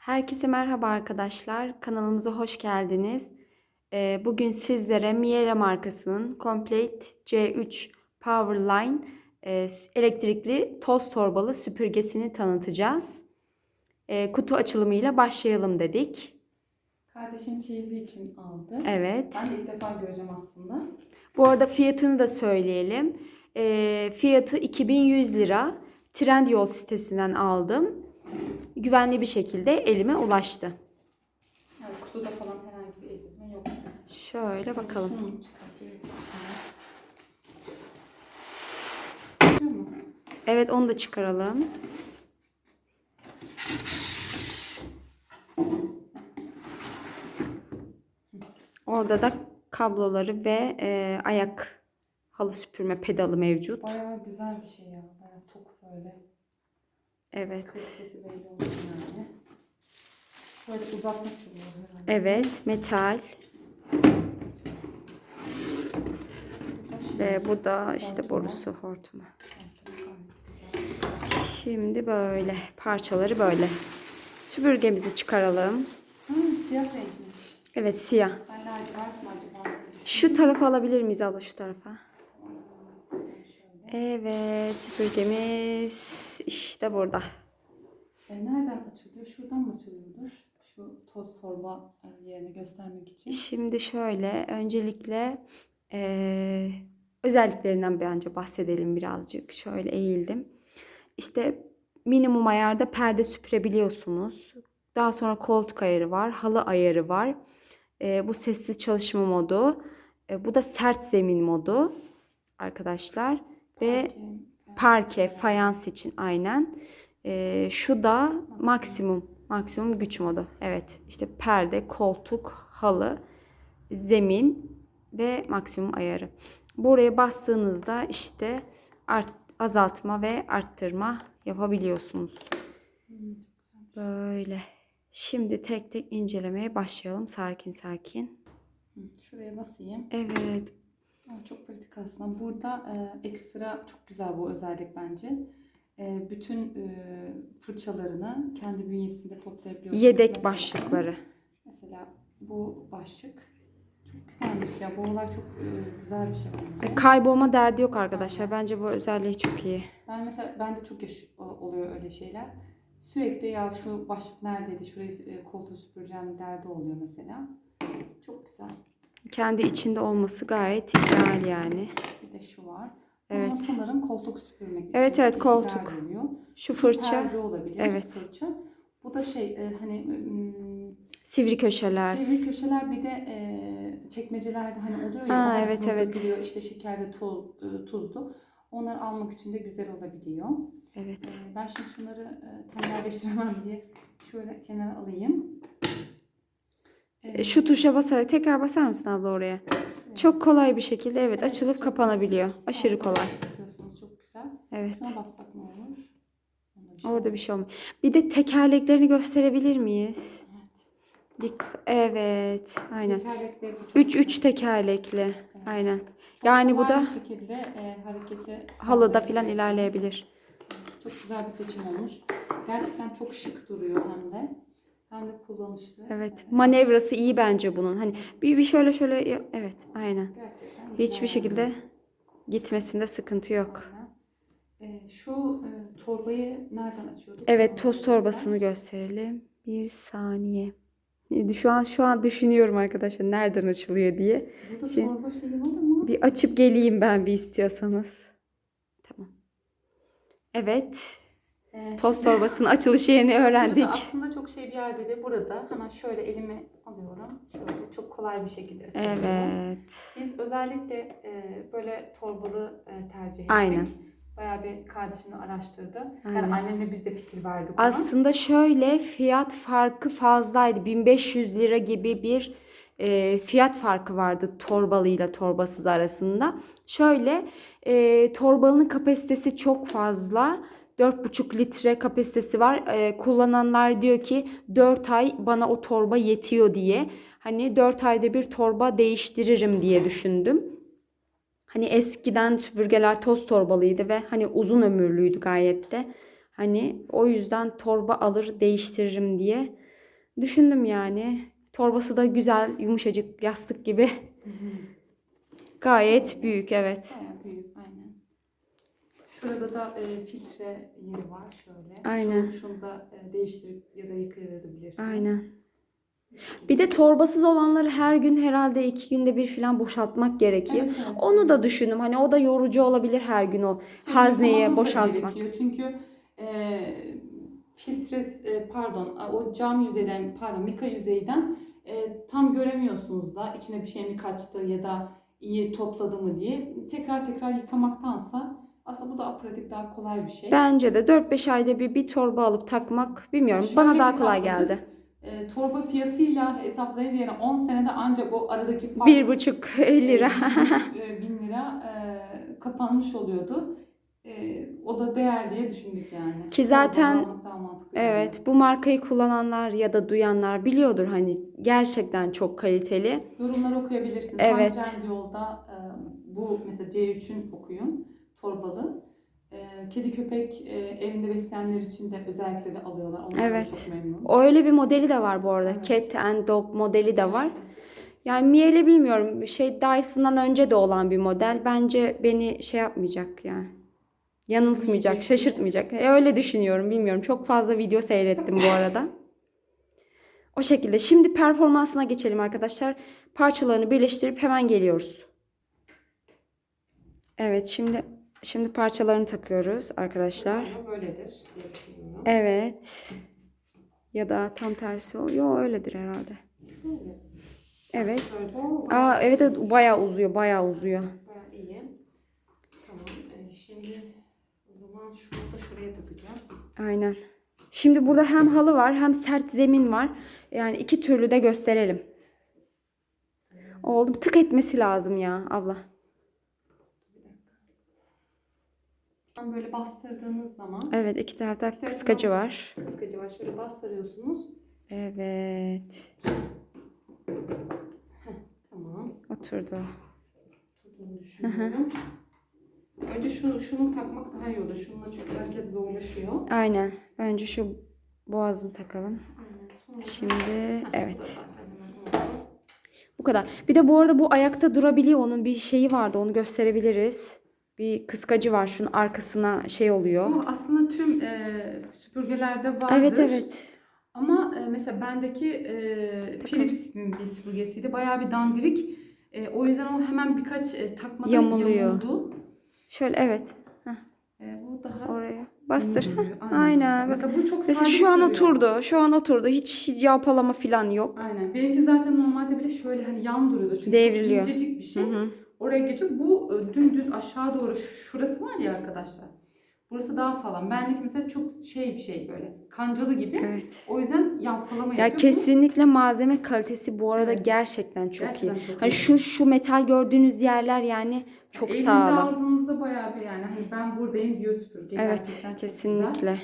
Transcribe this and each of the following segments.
Herkese merhaba arkadaşlar. Kanalımıza hoş geldiniz. Ee, Bugün sizlere Miele markasının Complete C3 Powerline e, elektrikli toz torbalı süpürgesini tanıtacağız. Ee, Kutu açılımıyla başlayalım dedik. Kardeşim çeyizi için aldı. Evet. Ben de ilk defa göreceğim aslında. Bu arada fiyatını da söyleyelim. Ee, fiyatı 2100 lira. Trendyol sitesinden aldım. Güvenli bir şekilde elime ulaştı. Yani kutuda falan herhangi bir ezilme yok. Şöyle bakalım. Evet onu da çıkaralım. Orada da kabloları ve e, ayak halı süpürme pedalı mevcut. Bayağı güzel bir şey ya. Bayağı tok böyle. Evet. Kalitesi belli oluyor yani. Şöyle uzatma çubuğu herhalde. Evet metal ve bu da işte borusu hortumu. Şimdi böyle parçaları böyle. Süpürgemizi çıkaralım. Siyah renkmiş. Evet siyah. Ben lacivert mi acaba? Şu tarafa alabilir miyiz abla şu tarafa? Evet süpürgemiz işte burada. E, nereden açılıyor? Şuradan mı açılıyordur? Şu toz torba e, yerini göstermek için. Şimdi şöyle öncelikle eee, özelliklerinden bence bahsedelim birazcık. Şöyle eğildim. İşte minimum ayarda perde süpürebiliyorsunuz. Daha sonra koltuk ayarı var, halı ayarı var. Eee, bu sessiz çalışma modu. E, bu da sert zemin modu arkadaşlar. Ve Parke, parke, fayans için aynen. Ee, şu da maksimum, maksimum güç modu. Evet, işte perde, koltuk, halı, zemin ve maksimum ayarı. Buraya bastığınızda işte art, azaltma ve arttırma yapabiliyorsunuz. Böyle. Şimdi tek tek incelemeye başlayalım sakin sakin. Şuraya basayım. Evet, çok pratik aslında. Burada e, ekstra çok güzel bu özellik bence. E, bütün e, fırçalarını kendi bünyesinde toplayabiliyorsunuz. yedek Mesela- başlıkları. Mesela bu başlık çok güzelmiş ya. Bu olay çok e, güzel bir şey bence. E, Kaybolma derdi yok arkadaşlar. Bence bu özelliği çok iyi. Ben mesela bende çok yaş o- oluyor öyle şeyler. Sürekli ya şu başlık neredeydi, şurayı e, koltuğu süpüreceğim derdi oluyor mesela. Çok güzel. Kendi içinde olması gayet ideal yani. Bir de şu var. Evet. Ama sanırım koltuk süpürmek için Evet, evet, koltuk. Şu fırça Perde olabilir. evet. Fırça. Bu da şey e, hani sivri köşeler. sivri köşeler bir de e, çekmecelerde hani oluyor ya. Ha, evet, tuz evet. dökülüyor, işte şekerde toz, e, tuzlu. Onları almak için de güzel olabiliyor. Evet. Ee, Ben şimdi şunları e, tam yerleştiremem diye şöyle kenara alayım. Ee, E, Şu tuşa basarak tekrar basar mısın abla oraya? şuraya. Çok kolay bir şekilde evet Evet, açılıp kapanabiliyor. pratik. Aşırı kolay. Çok güzel. Evet. Şuna bassak ne olur? Onda bir şey Orada bir şey olmuyor. Bir de tekerleklerini gösterebilir miyiz? Evet. Dik Evet. Aynen. Tekerlekleri de çok 3 güzel. 3 tekerlekli. Evet. Aynen. Yani bu kolay da bir şekilde e, hareketi halıda filan ilerleyebilir. Evet, Çok güzel bir seçim olmuş. Gerçekten çok şık duruyor hem de. Hem de kullanışlı. Evet. Manevrası iyi bence bunun. Hani bir, bir şöyle şöyle evet aynen. Gerçekten Hiçbir şekilde gitmesinde sıkıntı yok. Aynen. Ee, şu e, torbayı nereden açıyorduk? Evet toz torbasını gösterelim. Bir saniye. E, Şu an şu an düşünüyorum arkadaşlar nereden açılıyor diye. Burada Şey- torba şeyi var ama. Bir açıp geleyim ben bir istiyorsanız. Tamam. Evet. Ee, Toz şimdi- torbasının açılış yerini öğrendik. aslında çok şey bir yerde de burada. Hemen şöyle elimi alıyorum. Şöyle çok kolay bir şekilde açılıyor. Evet. Biz özellikle e, böyle torbalı e, tercih ettik. Aynen. Bayağı bir kardeşimle araştırdı. Aynen. Yani annemle biz de fikir verdik buna. Aslında şöyle fiyat farkı fazlaydı. 1500 lira gibi bir e, fiyat farkı vardı torbalıyla torbasız arasında. Şöyle e, torbalının kapasitesi çok fazla. 4,5 litre kapasitesi var. E, kullananlar diyor ki 4 ay bana o torba yetiyor diye. Hani 4 ayda bir torba değiştiririm diye düşündüm. Hani eskiden süpürgeler toz torbalıydı ve hani uzun ömürlüydü gayet de. Hani o yüzden torba alır değiştiririm diye Düşündüm yani. Torbası da güzel, yumuşacık, yastık gibi. Gayet büyük evet. Aynen. Şurada da e, filtre yeri var şöyle. Aynen. Şunu, şunu da e, değiştirip ya da yıkayabilirsiniz. Aynen. Bir de torbasız olanları her gün herhalde iki günde bir falan boşaltmak gerekiyor. Evet, evet. Onu da düşündüm. Hani o da yorucu olabilir her gün o Sonra hazneye boşaltmak. Çünkü e, filtre e, pardon o cam yüzeyden pardon mika yüzeyden e, tam göremiyorsunuz da içine bir şey mi kaçtı ya da iyi topladı mı diye. Tekrar tekrar yıkamaktansa aslında bu da pratik daha kolay bir şey. Bence de 4-5 ayda bir bir torba alıp takmak bilmiyorum. Şöyle Bana daha kolay geldi. E, torba fiyatıyla hesaplayınca yani 10 senede ancak o aradaki fark Bir buçuk lira. e, bin lira e, kapanmış oluyordu. E, o da değer diye düşündük yani. Ki zaten- daha Evet bu markayı kullananlar ya da duyanlar biliyordur hani gerçekten çok kaliteli. Yorumları okuyabilirsiniz. Evet. Trendyol'da e, bu mesela C3'ün okuyun torbalı. E, kedi köpek e, evinde besleyenler için de özellikle de alıyorlar. Onlar Evet. çok memnun. Öyle bir modeli de var bu arada. Evet. Cat and Dog modeli de var. Yani Miele bilmiyorum. Şey Dyson'dan önce de olan bir model. Bence beni şey yapmayacak yani. Yanıltmayacak, şaşırtmayacak. E, öyle düşünüyorum. Bilmiyorum. Çok fazla video seyrettim bu arada. O şekilde. Şimdi performansına geçelim arkadaşlar. Parçalarını birleştirip hemen geliyoruz. Evet, şimdi şimdi parçalarını takıyoruz arkadaşlar. Böyledir. Evet. Ya da tam tersi o. Yo öyledir herhalde. Evet. Aa evet evet bayağı uzuyor, bayağı uzuyor. Bayağı iyi. Tamam. e, şimdi o zaman şunu da şuraya takacağız. Aynen. Şimdi burada hem halı var hem sert zemin var. Yani iki türlü de gösterelim. Oldu. Tık etmesi lazım ya abla. Tam böyle bastırdığınız zaman Evet iki tarafta kıskacı var. kıskacı var. Şöyle bastırıyorsunuz. Evet. Tamam. Oturdu. Düşünüyorum. Önce şunu, şunu takmak daha iyi olur. Şununla çünkü hareket zorlaşıyor. Aynen. Önce şu boğazını takalım. Şimdi evet. Bu kadar. Bir de bu arada bu ayakta durabiliyor. Onun bir şeyi vardı. Onu gösterebiliriz. Bir kıskacı var. Şunun arkasına şey oluyor. Bu aslında tüm e, süpürgelerde vardır. Evet evet. Ama e, mesela bendeki e, Philips'in bir süpürgesiydi. Bayağı bir dandirik. E, o yüzden o hemen birkaç e, takmada Yamuluyor. yamuldu. Şöyle evet. E, bu daha Oraya. Bastır. Heh. Aynen. Bak. Mesela bu çok Mesela şu an duruyor. oturdu. Şu an oturdu. Hiç, hiç yalpalama falan yok. Aynen. Benimki zaten normalde bile şöyle hani yan duruyordu. Çünkü Devriliyor. çok incecik bir şey. Hı hı. Oraya geçip bu e, dümdüz aşağı doğru şu- şurası var ya arkadaşlar. Burası daha sağlam. Bendeki mesela çok şey bir şey böyle kancalı gibi. Evet. O yüzden yalpalama Ya yapıyor. Kesinlikle malzeme kalitesi bu arada Evet. gerçekten çok gerçekten iyi. çok Hani iyi. şu şu metal gördüğünüz yerler yani çok Elinize sağlam. aldığınızda bayağı bir yani hani ben buradayım diyor süpürge. Evet, Gerçekten çok kesinlikle.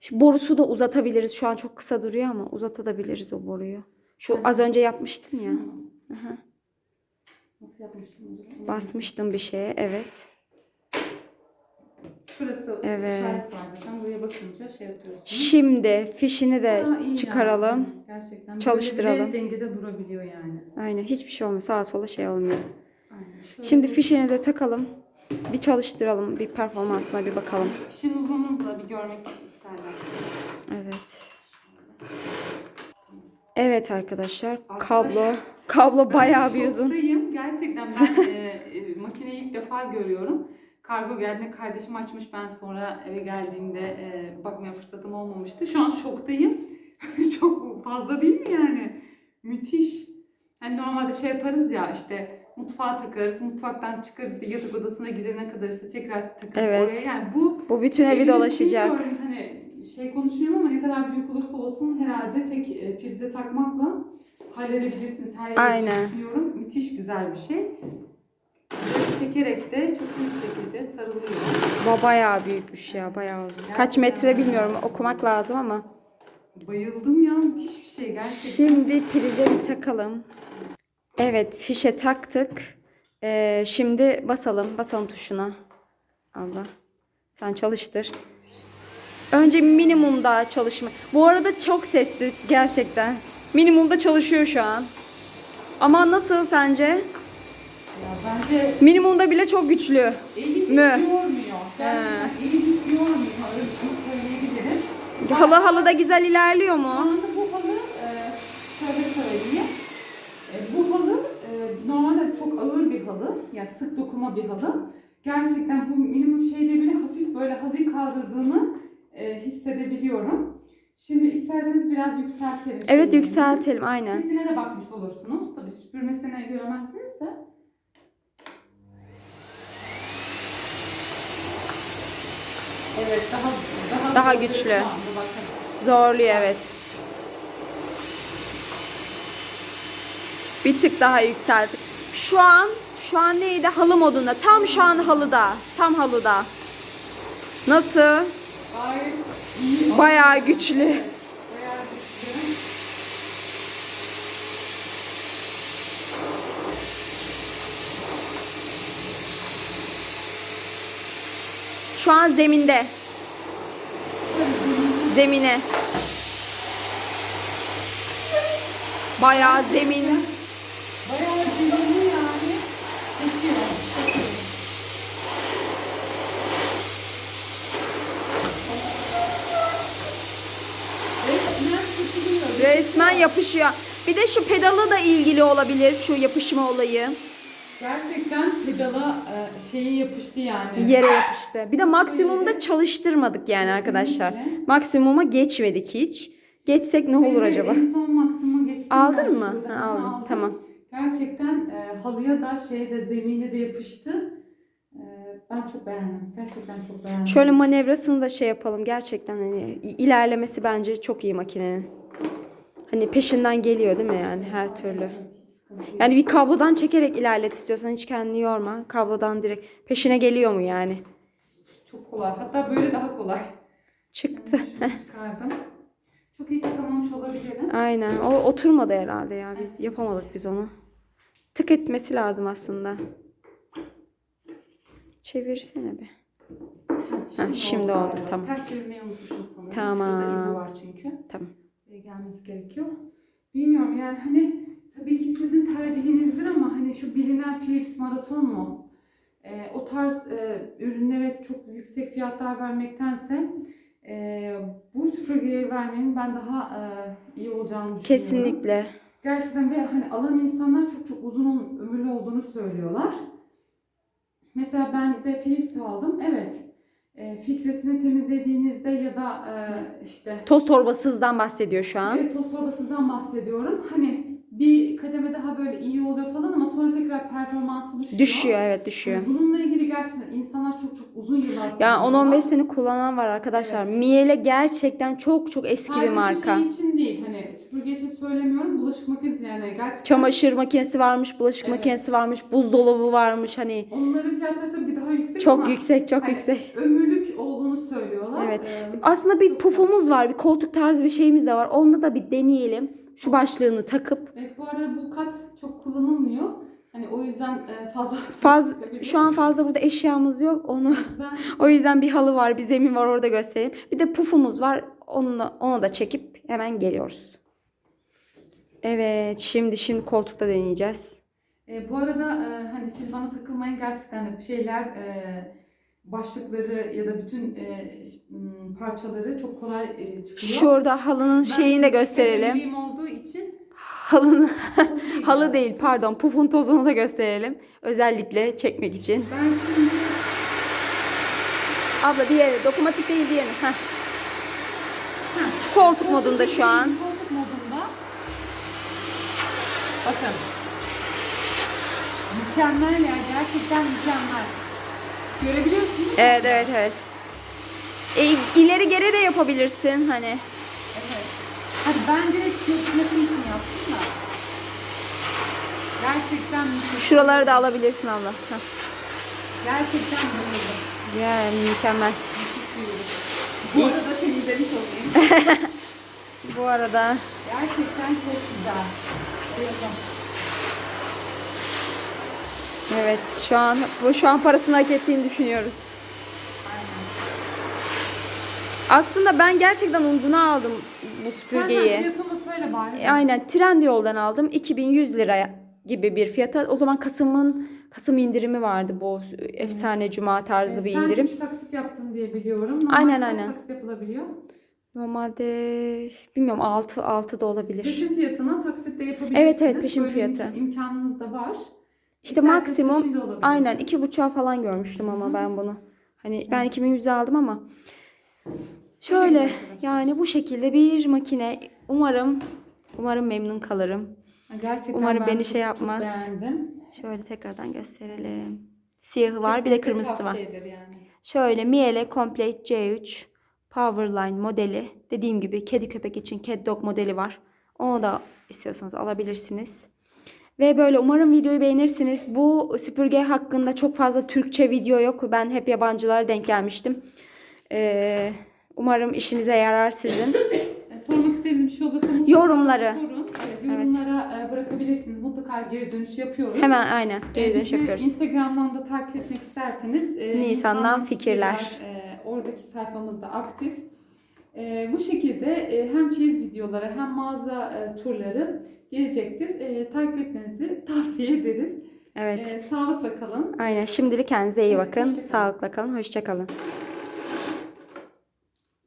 Şimdi borusu da uzatabiliriz. Şu an çok kısa duruyor ama uzatabiliriz o boruyu. Şu az önce yapmıştın ya. güzel. Nasıl yapmıştım? Basmıştım bir şeye. Evet. Şurası Evet. işaret var zaten. Buraya basınca şey yapıyorsunuz. Şimdi fişini de Aa, çıkaralım. yani. Gerçekten. çalıştıralım. Böyle dengede durabiliyor yani. Aynen hiçbir şey olmuyor. Sağa sola şey olmuyor. Aynen. Şöyle Şimdi fişini de takalım. Bir çalıştıralım. Bir performansına bir bakalım. Fişin uzunluğunu da bir görmek isterler. Evet. Evet arkadaşlar. Kablo. Kablo bayağı bir uzun. şoktayım. Gerçekten ben e, e, makineyi ilk defa görüyorum. Kargo geldiğinde kardeşim açmış ben sonra eve geldiğimde e, bakmaya fırsatım olmamıştı. Şu an şoktayım. Çok fazla değil mi yani? Müthiş. Hani normalde şey yaparız ya işte mutfağa takarız, mutfaktan çıkarız yatak odasına gidene kadar işte tekrar takıp Evet. oraya. Yani bu Bu bütün evi dolaşacak. Hani şey konuşuyorum ama ne kadar büyük olursa olsun herhalde tek e, prize takmakla halledebilirsiniz her yeri Aynen. düşünüyorum. Müthiş güzel bir şey. Böyle çekerek de çok iyi bir şekilde sarılıyor. Bu bayağı büyükmüş ya. Bayağı uzun. Kaç Gerçekten. metre bilmiyorum. Okumak lazım ama. Bayıldım ya müthiş bir şey gerçekten. Şimdi prize bir takalım. Evet fişe taktık. Ee, şimdi basalım. Basalım tuşuna. Allah. Sen çalıştır. Önce minimumda çalışma. Bu arada çok sessiz gerçekten. Minimumda çalışıyor şu an. Ama nasıl sence? Ya bence Minimumda bile çok güçlü. elini Mü? yormuyor. Elini yormuyor. Öyle söyleyebilirim. Halı halı da güzel ilerliyor mu? bu halı e, şöyle söyleyeyim. E, bu halı e, normalde çok ağır bir halı. Yani sık dokuma bir halı. Gerçekten bu minimum şeyde bile hafif böyle halıyı kaldırdığını e, hissedebiliyorum. Şimdi isterseniz biraz yükseltelim. Evet şeyini. yükseltelim aynen. Sesine de bakmış olursunuz. Tabii süpürmesine göremezsiniz de. Evet daha daha, Daha güçlü. bakın. Zorluyor evet. Bir tık daha yükselttik. Şu an şu an neydi? Halı modunda. Tam şu an halıda. Tam halıda. Nasıl? Gayet. Bayağı güçlü. Şu an zeminde. Zemine. Bayağı zemin. Yapışıyor. Bir de şu pedalı da ilgili olabilir şu yapışma olayı. Gerçekten pedala e, şeyi yapıştı yani. Yere yapıştı. Bir de maksimumda çalıştırmadık yani arkadaşlar. Kesinlikle. Maksimuma geçmedik hiç. Geçsek ne olur Hayır, acaba? En son maksimum geçtim. Aldın mı? Ha, aldım. Tamam. Gerçekten e, halıya da şeyde zemine de yapıştı. E, ben çok beğendim. Gerçekten çok beğendim. Şöyle manevrasını da şey yapalım. Gerçekten hani ilerlemesi bence çok iyi makinenin. Hani peşinden geliyor değil mi yani her türlü. Evet. Yani bir kablodan çekerek ilerlet istiyorsan hiç kendini yorma. Kablodan direkt peşine geliyor mu yani? Çok kolay. Hatta böyle daha kolay. Çıktı. Şunu çıkardım. Çok iyi takamamış olabilirim. Aynen. O oturmadı herhalde ya. Biz yapamadık biz onu. Tık etmesi lazım aslında. Çevirsene be. Ha, şimdi oldu, galiba. tamam. Ters çevirmeyi unutmuşum sanırım. Tamam. Şurada izi var çünkü. Tamam. E, gelmesi gerekiyor. Bilmiyorum yani hani tabii ki sizin tercihinizdir ama hani şu bilinen Philips Marathon mu? E, o tarz e, ürünlere çok yüksek fiyatlar vermektense e, bu süpürgeyi vermenin ben daha e, iyi olacağını düşünüyorum. Kesinlikle. Gerçekten ve hani alan insanlar çok çok uzun ömürlü olduğunu söylüyorlar. Mesela ben de Philips aldım. Evet. E, filtresini temizlediğinizde ya da e, işte Toz torbasızdan bahsediyor şu an. Evet toz torbasından bahsediyorum. Hani bir kademe daha böyle iyi oluyor falan ama sonra tekrar performansı düşüyor. Düşüyor evet düşüyor. Hani bununla ilgili gerçekten insanlar çok çok uzun yıllar Ya kullanıyorlar. 10-15 sene kullanan var arkadaşlar. Evet. Miele gerçekten çok çok eski Sadece bir marka. şey için değil hani süpürge için söylemiyorum bulaşık makinesi yani gerçekten Çamaşır makinesi varmış, bulaşık Evet. makinesi varmış, buzdolabı varmış hani. onların fiyatları tabii daha yüksek Çok ama yüksek, çok hani yüksek. ömürlük olduğunu söylüyorlar. Evet. Ee, Aslında bir pufumuz var, bir koltuk tarzı bir şeyimiz de var. Onda da bir deneyelim. Şu başlığını takıp. evet bu arada bu kat çok kullanılmıyor. Hani o yüzden e, fazla Faz, şu an fazla burada eşyamız yok. Onu O yüzden o yüzden bir halı var, bir zemin var orada göstereyim. Bir de pufumuz var. Onu, onu da çekip hemen geliyoruz. Evet, şimdi şimdi koltukta deneyeceğiz. E, bu arada e, hani siz bana takılmayın gerçekten de şeyler e, başlıkları ya da bütün e, ş- m, parçaları çok kolay e, çıkıyor. Şurada halının Ben şeyini de gösterelim. bildiğim olduğu için Halının halı değil. halı değil pardon pufun tozunu da gösterelim. Özellikle çekmek için. Ben şimdi Abla diğeri dokunmatik değil diğeri. Heh. Şu koltuk modunda şu an. koltuk modunda. Bakın. Mükemmel ya gerçekten mükemmel. Görebiliyorsunuz. Evet evet evet. E, ileri geri de yapabilirsin hani. Evet. Hadi ben direkt göstermek için yaptım da. Gerçekten mükemmel. Şuraları da alabilirsin abla. Heh. Gerçekten bayıldım. Yani mükemmel. Bu İyi. arada temizlemiş olayım. Bu arada Gerçekten çok güzel. Bayıldım. Evet şu an bu şu an parasını hak ettiğini düşünüyoruz. Aynen. Aslında ben gerçekten uyguna aldım bu Sen süpürgeyi. de fiyatını söyle bari. E, Aynen Trendyol'dan aldım. 2100 liraya gibi bir fiyata. O zaman Kasım'ın Kasım indirimi vardı bu efsane cuma tarzı bir Sen indirim. üç taksit yaptın diye biliyorum. Normalde Aynen, kaç aynen. taksit yapılabiliyor? Normalde bilmiyorum 6 6 da olabilir. Peşin fiyatına taksit de yapabilirsiniz. Evet, evet, peşin Böyle fiyatı. im- imkanınız da var. İşte İsterseniz maksimum aynen iki buçuğa falan görmüştüm ama ben bunu. Hani ben 2100'e aldım ama şöyle yani bu şekilde bir makine umarım umarım memnun kalırım. Gerçekten Umarım ben beni şey çok yapmaz. beğendim. Şöyle tekrardan gösterelim. Siyahı var bir de Kesinlikle kırmızısı var. Yani. Şöyle Miele Complete C3 Powerline modeli. Dediğim gibi kedi köpek için Cat Dog modeli var. Onu da istiyorsanız alabilirsiniz. Ve böyle umarım videoyu beğenirsiniz. Bu süpürge hakkında çok fazla Türkçe video yok. Ben hep yabancılara denk gelmiştim. Ee, umarım işinize yarar sizin. E, Sormak istediğiniz bir şey olursa Yorumları. sorun. Evet, yorumlara e, bırakabilirsiniz. Mutlaka geri dönüş yapıyoruz. Hemen aynen E, geri dönüş bizi yapıyoruz. Instagram'dan da takip etmek isterseniz e, Nisan'dan fikirler. e, oradaki sayfamızda aktif. E, bu şekilde e, hem çeyiz videoları hem mağaza e, turları gelecektir. E, takip etmenizi tavsiye ederiz. Evet. E, sağlıkla kalın. Aynen. Şimdilik kendinize iyi bakın. hoşça kalın. Sağlıkla kalın. Hoşça kalın.